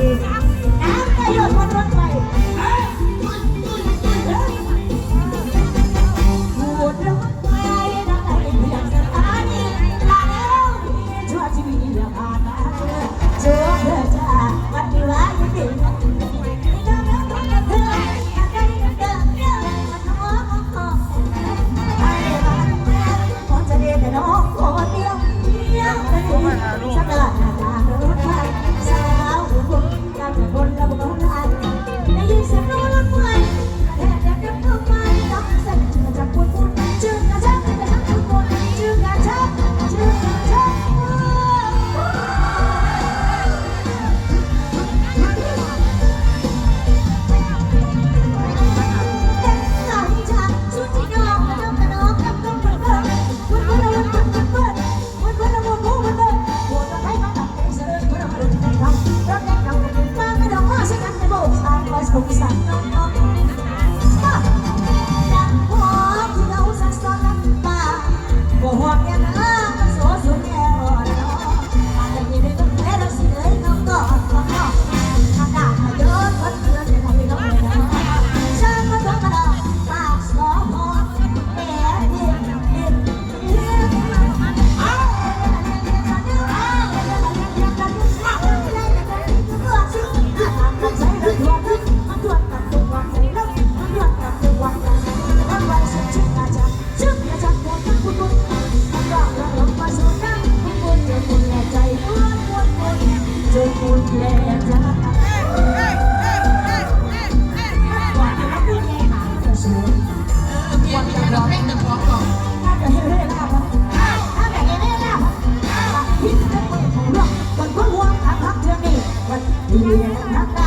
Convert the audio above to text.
ดีๆน้ำกระโดดบนรถไฟ ชมสัตว์ ดีนะ